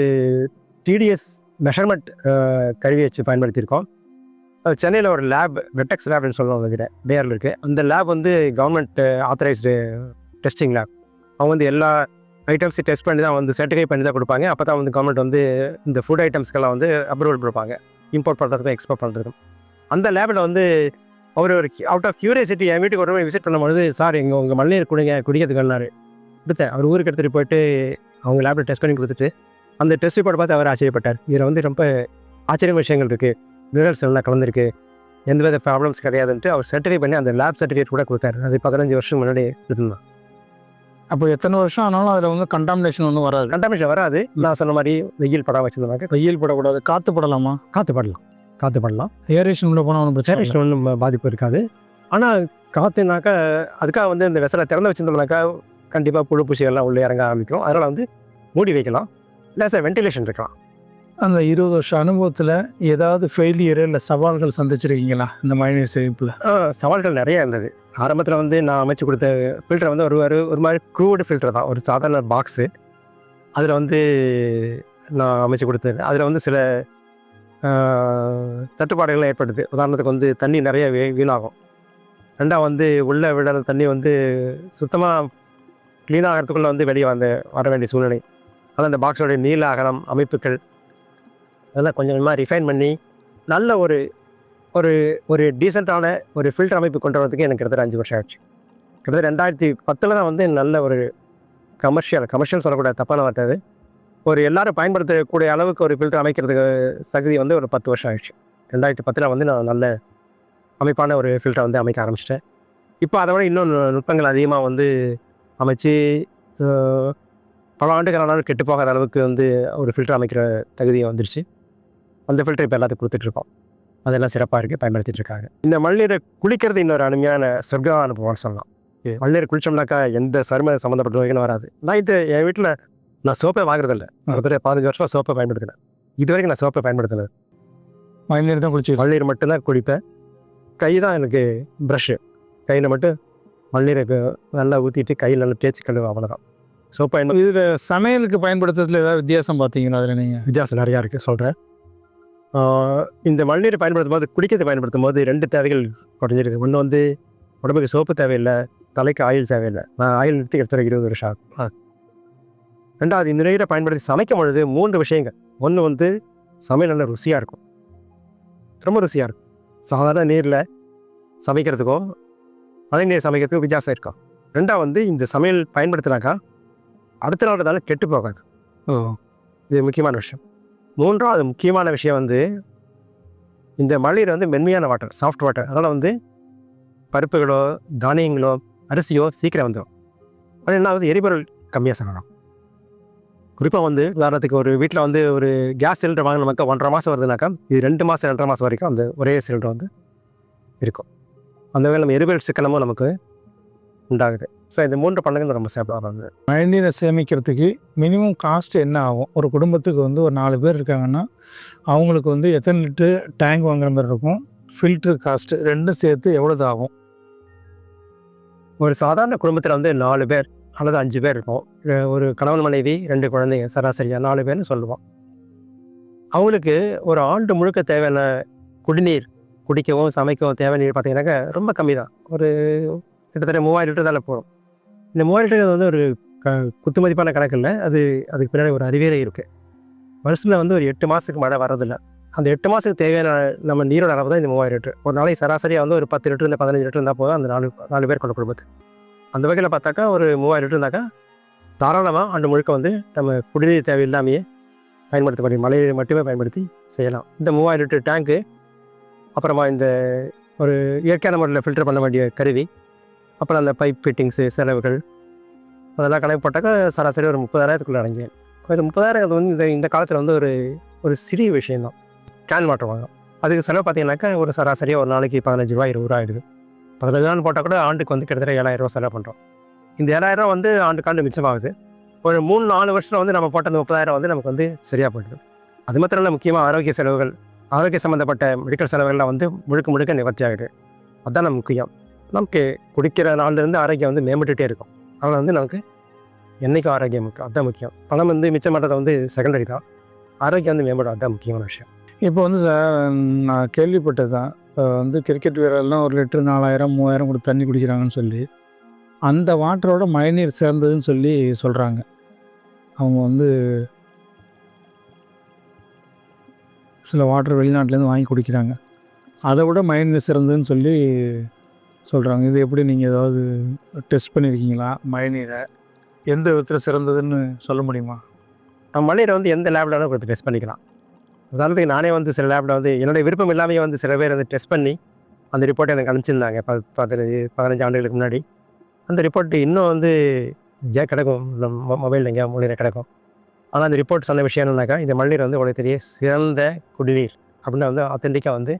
டிடிஎஸ் மெஷர்மெண்ட் கருவி வச்சு பயன்படுத்தியிருக்கோம். அது சென்னையில் ஒரு லேப் வெட்டெக்ஸ் லேப்னு சொல்லுவாங்க கிட்ட பேரில் இருக்குது அந்த லேப் வந்து கவர்மெண்ட் ஆத்தரைஸ்டு டெஸ்டிங் லேப் அவங்க வந்து எல்லா ஐட்டம்ஸையும் டெஸ்ட் பண்ணி தான் வந்து சர்டிஃபை பண்ணி தான் கொடுப்பாங்க. அப்போ தான் வந்து கவர்மெண்ட் வந்து இந்த ஃபுட் ஐட்டம்ஸ்க்கெல்லாம் வந்து அப்ரூவல் கொடுப்பாங்க. இம்போர்ட் பண்ணுறதுக்கும் எக்ஸ்போர்ட் பண்ணுறதுக்கும் அந்த லேபில் வந்து அவர் ஒரு அவுட் ஆஃப் கியூரியாசிட்டி என் வீட்டுக்கு ஒரு விசிட் பண்ணும்பொழுது சார் எங்கள் உங்கள் மண்ணீர் குடிங்க குடிக்கிறதுக்குன்னாரு கொடுத்தேன் அவர் ஊருக்கு எடுத்துகிட்டு போயிட்டு அவங்க லேபில் டெஸ்ட் பண்ணி கொடுத்துட்டு அந்த டெஸ்ட் ரிப்போர்ட் பார்த்து அவர் ஆச்சரியப்பட்டார். இதில் வந்து ரொம்ப ஆச்சரிய விஷயங்கள் இருக்குது மினரல்ஸ் எல்லாம் கலந்துருக்கு. எந்த வித ப்ராப்ளம்ஸ் கிடையாதுன்ட்டு அவர் சர்டிஃபை பண்ணி அந்த லேப் சர்டிஃபிகேட் கூட கொடுத்தாரு. அது பதினஞ்சு வருஷம் முன்னாடி இருந்தான் அப்போ எத்தனை வருஷம் ஆனாலும் அதில் வந்து கண்டாமினேஷன் ஒன்றும் வராது. கண்டாமினேஷன் வராது. நான் சொன்ன மாதிரி வெயில் படம் வச்சிருந்தாங்க வெயில் படக்கூடாது. காற்று படலாமா? காற்று படலாம். காற்று படலாம் ஏரேஷன் உள்ள போனால் ஒன்றும் பிரச்சனை ஒன்றும் பாதிப்பு இருக்காது. ஆனால் காற்றுனாக்கா அதுக்காக வந்து இந்த வெசலை திறந்து வச்சிருந்தோம்னாக்கா கண்டிப்பாக புழு பூச்சிகள்லாம் உள்ளே இறங்க ஆரம்பிக்கும். அதனால் வந்து மூடி வைக்கலாம். சார் வென்டிலேஷன் இருக்கலாம். அந்த இருபது வருஷம் அனுபவத்தில் ஏதாவது ஃபெயிலியர் இல்லை சவால்கள் சந்திச்சிருக்கீங்களா? இந்த மழைநீர் சேமிப்பில்? சவால்கள் நிறைய இருந்தது. ஆரம்பத்தில் வந்து நான் அமைச்சு கொடுத்த ஃபில்டர் வந்து ஒரு ஒரு ஒரு மாதிரி க்ரூடு ஃபில்டர் தான். ஒரு சாதாரண பாக்ஸு அதில் வந்து நான் அமைச்சு கொடுத்தது. அதில் வந்து சில தட்டுப்பாடுகள் ஏற்படுது. உதாரணத்துக்கு வந்து தண்ணி நிறைய வீ வீணாகும். ரெண்டாவது வந்து உள்ளே விடாத தண்ணி வந்து சுத்தமாக க்ளீன் ஆகிறதுக்குள்ளே வந்து வெளியே வந்து வர வேண்டிய சூழ்நிலை. அதான் அந்த பாக்ஸோடைய நீள அகலம் அமைப்புகள். அதெல்லாம் கொஞ்சம் கொஞ்சமாக ரிஃபைன் பண்ணி நல்ல ஒரு ஒரு ஒரு டீசெண்டான ஒரு ஃபில்டர் அமைப்பு கொண்டு வரதுக்கு எனக்கு கிட்டத்தட்ட அஞ்சு வருஷம் ஆச்சு. கிட்டத்தட்ட ரெண்டாயிரத்தி பத்தில் தான் வந்து நல்ல ஒரு கமர்ஷியல் கமர்ஷியல் சொல்லக்கூடாது தப்பான வார்த்தை அது. ஒரு எல்லாரும் பயன்படுத்தக்கூடிய அளவுக்கு ஒரு ஃபில்டர் அமைக்கிறதுக்கு தகுதி வந்து ஒரு பத்து வருஷம் ஆயிடுச்சு. ரெண்டாயிரத்தி பத்தில் வந்து நான் நல்ல அமைப்பான ஒரு ஃபில்டர் வந்து அமைக்க ஆரம்பிச்சிட்டேன். இப்போ அதை விட இன்னும் நு- நுட்பங்கள் அதிகமாக வந்து அமைச்சு பல ஆண்டுகள் ஆனாலும் கெட்டு போகாத அளவுக்கு வந்து ஒரு ஃபில்டர் அமைக்கிற தகுதியை வந்துருச்சு. அந்த ஃபில்டர் இப்போ எல்லாத்துக்கும் கொடுத்துட்ருக்கோம் அதெல்லாம் சிறப்பாக இருக்குது பயன்படுத்திட்டு இருக்காங்க. இந்த மழைநீரை குளிக்கிறது இன்னொரு அருமையான சொர்க்க அனுபவம்னு சொல்லலாம். மழைநீர் குளிச்சோம்னாக்கா எந்த சரும சம்மந்தப்பட்ட நோய்களும் வராது. நான் இது என் வீட்டில் நான் சோப்பை வாங்குறதில்ல. கிட்டத்தட்ட பதினஞ்சு வருஷமா சோப்பை பயன்படுத்தினேன். இது வரைக்கும் நான் சோப்பை பயன்படுத்தினது. மழைநீர் தான் குளிச்சு மழைநீர் மட்டும்தான் குடிப்பேன். கை தான் எனக்கு ப்ரஷ்ஷு கையில் மட்டும் மழைநீரை நல்லா ஊற்றிட்டு கையில் நல்லா தேய்ச்சி கழுவு அவ்வளோதான் சோப்பை இதில் சமையலுக்கு பயன்படுத்துறதுல ஏதாவது வித்தியாசம் பார்த்தீங்களா அதில் நீங்கள் வித்தியாசம் நிறையா இருக்குது சொல்கிறேன் இந்த மழைநீரை பயன்படுத்தும் போது குடிக்கிறது பயன்படுத்தும் போது ரெண்டு தேவைகள் குறைஞ்சிருக்கு ஒன்று வந்து உடம்புக்கு சோப்பு தேவையில்லை தலைக்கு ஆயில் தேவையில்லை. நான் ஆயில் நிறுத்தி கிட்டத்தட்ட இருபது வருஷம் ஆகும். ரெண்டாவது இந்த நீரை பயன்படுத்தி சமைக்கும் பொழுது மூன்று விஷயங்கள். ஒன்று வந்து சமையல் நல்ல ருசியாக இருக்கும். ரொம்ப ருசியாக இருக்கும். சாதாரண நீரில் சமைக்கிறதுக்கும் மழை நீர் சமைக்கிறதுக்கும் வித்தியாசம் இருக்கும். ரெண்டாவது வந்து இந்த சமையல் பயன்படுத்தினாக்கா அடுத்த நாள் கெட்டு போகாது. ஓ. இது முக்கியமான விஷயம். மூன்றாவது முக்கியமான விஷயம் வந்து இந்த மழைநீர் வந்து மென்மையான வாட்டர் சாஃப்ட் வாட்டர் அதனால் வந்து பருப்புகளோ தானியங்களோ அரிசியோ சீக்கிரம் வந்துடும் அது என்ன ஆகுது? எரிபொருள் கம்மியாக செலவாகும் குறிப்பாக வந்து உதாரணத்துக்கு ஒரு வீட்டில் வந்து ஒரு கேஸ் சிலிண்டர் மக்கள் ஒன்றரை மாதம் வருதுனாக்கா இது ரெண்டு மாதம் ரெண்டரை மாதம் வரைக்கும் அந்த ஒரே சிலிண்டர் வந்து இருக்கும். அந்த வகையில் நம்ம எரிபொருள் சிக்கனமும் நமக்கு உண்டாகுது. ஸோ இந்த மூன்று பண்டங்கள் ரொம்ப சேஃபாக மழைநீரை சேமிக்கிறதுக்கு மினிமம் காஸ்ட் என்ன ஆகும்? ஒரு குடும்பத்துக்கு வந்து ஒரு நாலு பேர் இருக்காங்கன்னா அவங்களுக்கு வந்து எத்தனை லிட்டர் டேங்க் வாங்குற மாதிரி இருக்கும்? ஃபில்டர் காஸ்ட்டு ரெண்டும் சேர்த்து எவ்வளவு ஆகும்? ஒரு சாதாரண குடும்பத்தில் வந்து நாலு பேர் அல்லது அஞ்சு பேர் இருக்கும் ஒரு கணவன் மனைவி ரெண்டு குழந்தைங்க சராசரியாக நாலு பேர்னு சொல்லுவோம். அவங்களுக்கு ஒரு ஆண்டு முழுக்க தேவையான குடிநீர் குடிக்கவும் சமைக்கவும் தேவை நீர் பார்த்தீங்கன்னாக்கா ரொம்ப கம்மி தான் ஒரு கிட்டத்தட்ட மூவாயிரம் லிட்டர் தான் போகும் இந்த மூவாயிரம் லிட்டர் வந்து ஒரு க குத்து மதிப்பான கணக்கு இல்லை. அது அதுக்கு பின்னாடி ஒரு அறிவியலே இருக்குது வருஷத்தில் வந்து ஒரு எட்டு மாதத்துக்கு மழை வரதில்லை அந்த எட்டு மாதத்துக்கு தேவையான நம்ம நீரோட அளவு தான் இந்த மூவாயிரம் லிட்டர். ஒரு நாளைக்கு சராசரியாக வந்து ஒரு பத்து லிட்டர் இந்த பதினஞ்சு லிட்டர் இருந்தால் போதும். அந்த நாலு நாலு பேர் கொண்ட குடும்பத்து. அந்த வகையில் பார்த்தாக்கா ஒரு மூவாயிரம் லிட்டர் இருந்தாக்கா தாராளமாக ஆண்டு முழுக்க வந்து நம்ம குடிநீர் தேவையில்லாமையே பயன்படுத்தக்கூடிய மழையை மட்டுமே பயன்படுத்தி செய்யலாம். இந்த மூவாயிரம் லிட்டர் டேங்க்கு அப்புறமா இந்த ஒரு இயற்கையான முறையில் ஃபில்டர் பண்ண வேண்டிய கருவி அப்புறம் அந்த பைப் ஃபிட்டிங்ஸு செலவுகள் அதெல்லாம் கணக்கு போட்டாக்கா சராசரி ஒரு முப்பதாயிரத்துக்குள்ளே அடங்கி ஒரு முப்பதாயிரம் அது வந்து இந்த இந்த காலத்தில் வந்து ஒரு ஒரு சிறிய விஷயந்தான் கேன் வாட்டர் அதுக்கு செலவு பார்த்தீங்கன்னாக்கா ஒரு சராசரியாக ஒரு நாளைக்கு பதினஞ்சு ரூபா இருபது ரூபா ஆகிடுது பதினஞ்சு போட்டால் கூட ஆண்டுக்கு வந்து கிட்டத்தட்ட ஏழாயிரம் ரூபா செலவு பண்ணுறோம் இந்த ஏழாயிரம் வந்து ஆண்டுக்கு ஆண்டு மிச்சமாகுது. ஒரு மூணு நாலு வருஷத்தில் வந்து நம்ம போட்ட அந்த முப்பதாயிரம் வந்து நமக்கு வந்து சரியாக போயிடும் அது மாத்திரம் இல்லை முக்கியமாக ஆரோக்கிய செலவுகள் ஆரோக்கிய சம்மந்தப்பட்ட மெடிக்கல் செலவுகள்லாம் வந்து முழுக்க முழுக்க நிவர்த்தி ஆகிடுது அதுதான் நம்ம முக்கியம். நமக்கு குடிக்கிற நாள்லேருந்து ஆரோக்கியம் வந்து மேம்பட்டுகிட்டே இருக்கும். அதனால் வந்து நமக்கு என்றைக்கும் ஆரோக்கியம் முக்கியம். அதுதான் முக்கியம். பணம் வந்து மிச்சம் பண்ணுறது வந்து செகண்டரி தான். ஆரோக்கியம் வந்து மேம்படும். அதுதான் முக்கியமான விஷயம். இப்போ வந்து சார் நான் கேள்விப்பட்டது தான் வந்து கிரிக்கெட் வீரர்லாம் ஒரு லிட்டர் நாலாயிரம் மூவாயிரம் கொடுத்து தண்ணி குடிக்கிறாங்கன்னு சொல்லி அந்த வாட்டரோட மழைநீர் சேர்ந்ததுன்னு சொல்லி சொல்கிறாங்க அவங்க வந்து சில வாட்டர் வெளிநாட்டிலேருந்து வாங்கி குடிக்கிறாங்க. அதை விட மழைநீர் சிறந்ததுன்னு சொல்லி சொல்கிறாங்க இது எப்படி நீங்கள் ஏதாவது டெஸ்ட் பண்ணியிருக்கீங்களா மழைநீரை? எந்த விதத்தில் சிறந்ததுன்னு சொல்ல முடியுமா? நம்ம மழைநீரை வந்து எந்த லேபில் வேணாலும் கொடுத்து டெஸ்ட் பண்ணிக்கலாம். உதாரணத்துக்கு நானே வந்து சில லேபில் வந்து என்னுடைய விருப்பம் இல்லாமல் வந்து சில பேர் வந்து டெஸ்ட் பண்ணி அந்த ரிப்போர்ட்டை எனக்கு அனுப்பிச்சிருந்தாங்க. ப பதினஞ்சு பதினஞ்சு ஆண்டுகளுக்கு முன்னாடி. அந்த ரிப்போர்ட் இன்னும் வந்து ஏன் கிடக்கும். மொபைல் மொபைலில் எங்கேயா மொழியில் கிடக்கும். ஆனால் அந்த ரிப்போர்ட் சொன்ன விஷயம் என்னன்னாக்கா இந்த மழைநீர் வந்து உலகத்திலேயே சிறந்த குடிநீர் அப்படின்னு வந்து ஆத்தென்டிக்காக வந்து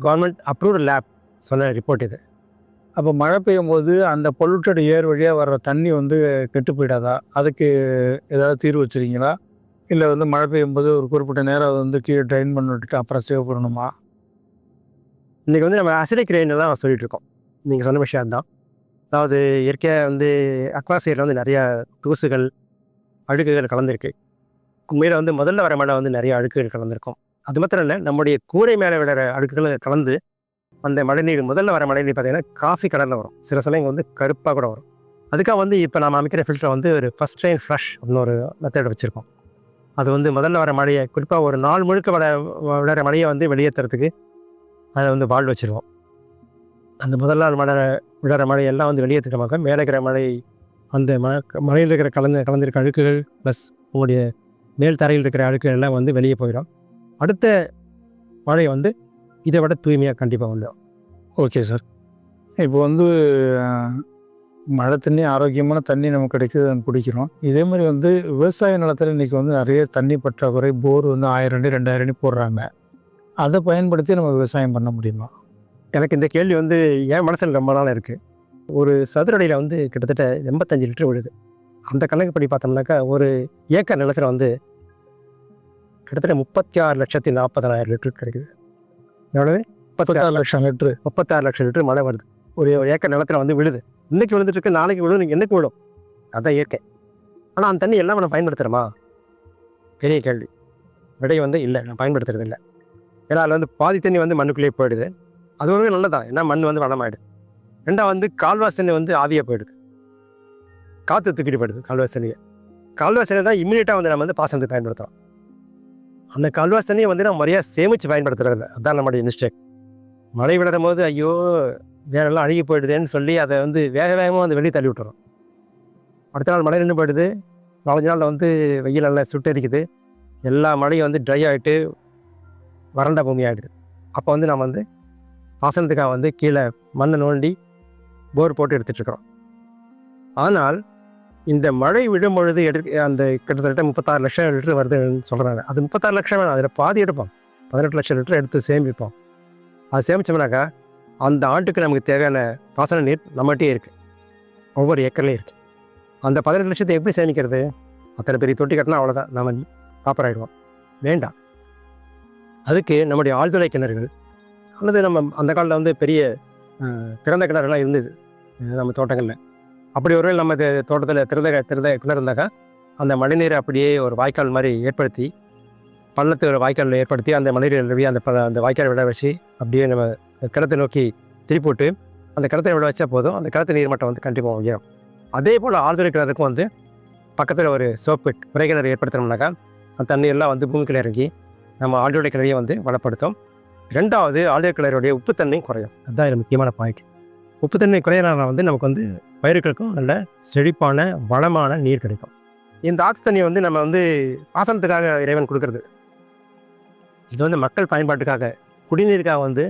கவர்மெண்ட் அப்ரூவ்டு லேப் சொன்ன ரிப்போர்ட் இது. அப்போ மழை பெய்யும் போது அந்த பொல்யூட்டட் ஏர் வழியாக வர்ற தண்ணி வந்து கெட்டு போயிடாதா? அதுக்கு ஏதாவது தீர்வு வச்சுருக்கீங்களா? இல்லை வந்து மழை பெய்யும்போது ஒரு குறிப்பிட்ட நேரம் அதை வந்து கீழே ட்ரைன் பண்ணி விட்டுட்டு அப்புறம் சேவ் பண்ணணுமா? இன்றைக்கி வந்து நம்ம அசிடிக் ரெயின் தான் சொல்லிகிட்ருக்கோம் இருக்கோம். நீங்கள் சொன்ன விஷயம் தான் அதாவது இயற்கையாக வந்து அக்வாசியரில் வந்து நிறையா தூசுகள் அழுக்குகள் கலந்துருக்கு. உண்மையில் வந்து முதல்ல வர மழை வந்து நிறைய அழுக்குகள் கலந்துருக்கும். அது மாத்திரம் இல்லை நம்முடைய கூரை மேலே விடுற அழுக்குகள் கலந்து அந்த மழைநீர் முதல்ல வர மழைநீர் பார்த்திங்கன்னா காஃபி கலரில் வரும். சில சமயம் வந்து கருப்பாக கூட வரும். அதுக்காக வந்து இப்போ நாம் அமைக்கிற ஃபில்டரை வந்து ஒரு ஃபஸ்ட் ட்ரெயின் ஃப்ளஷ் அப்படின்னு ஒரு மெத்தட் வச்சுருக்கோம். அது வந்து முதல்ல வர மழையை குறிப்பாக ஒரு நாள் முழுக்க வள விழுற மழையை வந்து வெளியேற்றுறதுக்கு அதை வந்து வாழ் வச்சுருவோம். அந்த முதல் நாள் மழை விழுற மழையெல்லாம் வந்து வெளியேற்றிட்டோமாக்க மேலே இருக்கிற மழை அந்த ம மழையில் இருக்கிற கலந்து கலந்திருக்க அழுக்குகள் ப்ளஸ் உங்களுடைய மேல் தரையில் இருக்கிற அழுக்குகள் எல்லாம் வந்து வெளியே போயிடும். அடுத்த மழை வந்து இதை விட தூய்மையாக கண்டிப்பாக வந்துடும் ஓகே சார் இப்போ வந்து மழை தண்ணி ஆரோக்கியமான தண்ணி நமக்கு கிடைக்குது நம்ம குடிக்கிறோம். இதே மாதிரி வந்து விவசாய நிலத்தில் இன்றைக்கி வந்து நிறைய தண்ணி பற்றாக்குறை போர் வந்து ஆயிரம் அடி ரெண்டாயிரம் அடி போடுறாங்க. அதை பயன்படுத்தி நம்ம விவசாயம் பண்ண முடியுமா? எனக்கு இந்த கேள்வி வந்து என் மனசில் ரொம்ப நாள் இருக்குது ஒரு சதுரடியில் வந்து கிட்டத்தட்ட எண்பத்தஞ்சு லிட்டர் விழுது. அந்த கணக்குப்படி பார்த்தோம்னாக்கா ஒரு ஏக்கர் நிலத்தில் வந்து கிட்டத்தட்ட முப்பத்தி ஆறு லட்சத்தி நாற்பதனாயிரம் லிட்டர் கிடைக்குது. எவ்வளவு? முப்பத்தாறு லட்சம் லிட்ரு முப்பத்தாறு லட்சம் லிட்டர் மழை வருது. ஒரு ஏக்கர் நிலத்தில் வந்து விழுது. இன்னைக்கு விழுந்துட்டு இருக்கு நாளைக்கு விழும் என்னைக்கு விழும்? அதுதான் இயற்கை. ஆனால் அந்த தண்ணி எல்லாம் நம்ம பயன்படுத்துகிறோமா பெரிய கேள்வி. விடை வந்து இல்லை நான் பயன்படுத்துறது இல்லை. ஏன்னா அதில் வந்து பாதி தண்ணி வந்து மண்ணுக்குள்ளேயே போயிடுது. அது ஒரு நல்லதான் ஏன்னா மண் வந்து வளமாயிடுது ரெண்டா வந்து கால்வாஸ் தண்ணி வந்து ஆவியாக போயிடுது. காற்று தூக்கிட்டு போயிடுது கால்வாசி தண்ணியை கால்வாசி தண்ணி தான் இம்மிடியட்டாக வந்து நம்ம வந்து பாசனத்துக்கு பயன்படுத்துகிறோம் அந்த கால்வாசி தண்ணியை வந்து நம்ம முறையாக சேமித்து பயன்படுத்துறது இல்லை அதான் நம்மளுடைய மிஸ்டேக் மழை விழும் போது ஐயோ வேறெல்லாம் அழுகி போயிடுதேன்னு சொல்லி அதை வந்து வேக வேகமாக வந்து வெளியே தள்ளி விட்டுறோம். அடுத்த நாள் மழை நின்று போயிடுது. நாலஞ்சு நாளில் வந்து வெயில் நல்லா சுட்டரிக்குது எல்லா மழையும் வந்து ட்ரை ஆகிட்டு வறண்ட பூமி ஆகிடுது அப்போ வந்து நம்ம வந்து பாசனத்துக்காக வந்து கீழே மண்ணை நோண்டி போர் போட்டு எடுத்துட்ருக்குறோம் ஆனால் இந்த மழை விழும் பொழுது எடு அந்த கிட்டத்தட்ட முப்பத்தாறு லட்சம் லிட்டர் வருதுன்னு சொல்கிறாங்க அது முப்பத்தாறு லட்சம் வேணாம். அதில் பாதி எடுப்போம். பதினெட்டு லட்சம் லிட்டர் எடுத்து சேமிப்போம். அது சேமித்தோம்னாக்கா அந்த ஆண்டுக்கு நமக்கு தேவையான பாசன நீர் நம்மகிட்டே இருக்குது ஒவ்வொரு ஏக்கர்லேயும் இருக்குது அந்த பதினெட்டு லட்சத்தை எப்படி சேமிக்கிறது? அத்தனை பெரிய தொட்டி கட்டினா அவ்வளோதான் நம்ம காப்பராகிடுவோம் வேண்டாம். அதுக்கு நம்முடைய ஆழ்துளை கிணறுகள் அல்லது நம்ம அந்த காலத்தில் வந்து பெரிய திறந்த கிணறுலாம் இருந்தது நம்ம தோட்டங்களில். அப்படி ஒருவேளை நம்ம தோட்டத்தில் திறந்த திறந்த கிணறு இருந்தாக்கா அந்த மழைநீரை அப்படியே ஒரு வாய்க்கால் மாதிரி ஏற்படுத்தி பள்ளத்து ஒரு வாய்க்கால் ஏற்படுத்தி அந்த மழைநீர் நிறுவி அந்த ப- அந்த வாய்க்கால் விட வச்சு அப்படியே நம்ம கிணத்தை நோக்கி திருப்பிவிட்டு அந்த கிணத்தை விட வச்சா போதும். அந்த கிணத்து நீர் மட்டம் வந்து கண்டிப்பாக உயரும். அதே போல் ஆழ்துளை கிணறுக்கும் வந்து பக்கத்தில் ஒரு சோப்பு குறை கிணறு ஏற்படுத்தினோம்னாக்கா அந்த தண்ணியெல்லாம் வந்து பூமிக்குள்ள இறங்கி நம்ம ஆழ்துளை கிணறையும் வந்து வளப்படுத்தும். ரெண்டாவது ஆழ்துளை கிணறுடைய உப்புத்தன்மையும் குறையும். அதுதான் இது முக்கியமான பாயிண்ட் உப்புத்தன்மை குறையினால வந்து நமக்கு வந்து பயிர்களுக்கும் நல்ல செழிப்பான வளமான நீர் கிடைக்கும். இந்த ஆற்று தண்ணியை வந்து நம்ம வந்து பாசனத்துக்காக இறைவன் கொடுக்கறது. இது வந்து மக்கள் பயன்பாட்டுக்காக குடிநீருக்காக வந்து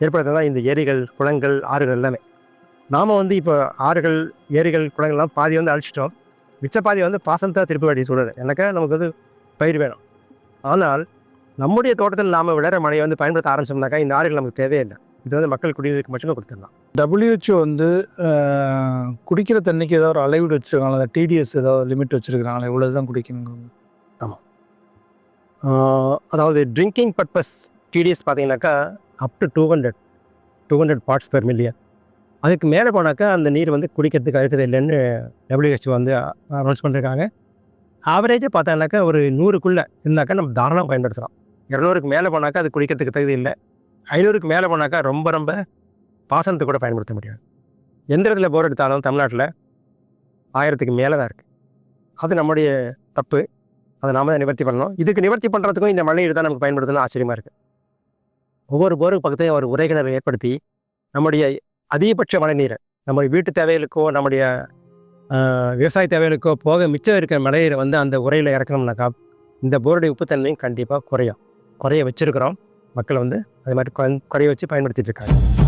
ஏற்படுத்துறதா தான் இந்த ஏரிகள் குளங்கள் ஆறுகள் எல்லாமே. நாம் வந்து இப்போ ஆறுகள் ஏரிகள் குளங்கள்லாம் பாதி வந்து அழிச்சிட்டோம். மிச்ச பாதி வந்து பாசனத்தை திருப்பி வேண்டிய சூழல். எனக்கா நமக்கு வந்து பயிர் வேணும். ஆனால் நம்முடைய தோட்டத்தில் நாம் விளையிற மழையை வந்து பயன்படுத்த ஆரம்பிச்சோம்னாக்கா இந்த ஆறுகள் நமக்கு தேவையில்லை இது வந்து மக்கள் குடிநீருக்கு மட்டுமே கொடுத்துடலாம். டபிள்யூஹெச்ஓ வந்து குடிக்கிற தண்ணிக்கு ஏதாவது ஒரு அளவீடு வச்சுருக்காங்களா? டிடிஎஸ் ஏதாவது லிமிட் வச்சுருக்காங்களா இவ்வளோ தான் குடிக்கணும். அதாவது ட்ரிங்கிங் பர்பஸ் டிடிஎஸ் பார்த்தீங்கன்னாக்கா up to two hundred two hundred parts per million அதுக்கு மேலே போனாக்கா அந்த நீர் வந்து குடிக்கிறதுக்கு அழுக்கிறது இல்லைன்னு டபிள்யூஹெச்ஓ வந்து அனௌன்ஸ் பண்ணியிருக்காங்க ஆவரேஜாக பார்த்தாங்கனாக்கா ஒரு நூறுக்குள்ளே இருந்தாக்கா நம்ம தாராளம் பயன்படுத்தலாம். இரநூறுக்கு மேலே போனாக்கா அது குடிக்கிறதுக்கு தகுதி இல்லை. ஐநூறுக்கு மேலே போனாக்கா ரொம்ப ரொம்ப பாசனத்துக்கு கூட பயன்படுத்த முடியாது. எந்த இடத்துல போர் எடுத்தாலும் தமிழ்நாட்டில் ஆயிரத்துக்கு மேலே தான் இருக்குது அது நம்முடைய தப்பு. அதை நாம தான் நிவர்த்தி பண்ணணும். இதுக்கு நிவர்த்தி பண்ணுறதுக்கும் இந்த மழை தான் நமக்கு பயன்படுத்தணும் ஆச்சரியமாக இருக்குது ஒவ்வொரு போருக்கு பக்கத்தையும் ஒரு உரைகிணறு ஏற்படுத்தி நம்முடைய அதிகபட்ச மழை நீரை நம்முடைய வீட்டு தேவைகளுக்கோ நம்முடைய விவசாய தேவைகளுக்கோ போக மிச்சம் இருக்கிற மழையீரை வந்து அந்த உரையில் இறக்கணும்னாக்கா இந்த போருடைய உப்புத்தன்மையும் கண்டிப்பாக குறையும். குறைய வச்சுருக்குறோம். மக்கள் வந்து அது மாதிரி குறைய வச்சு பயன்படுத்திகிட்டு இருக்காங்க.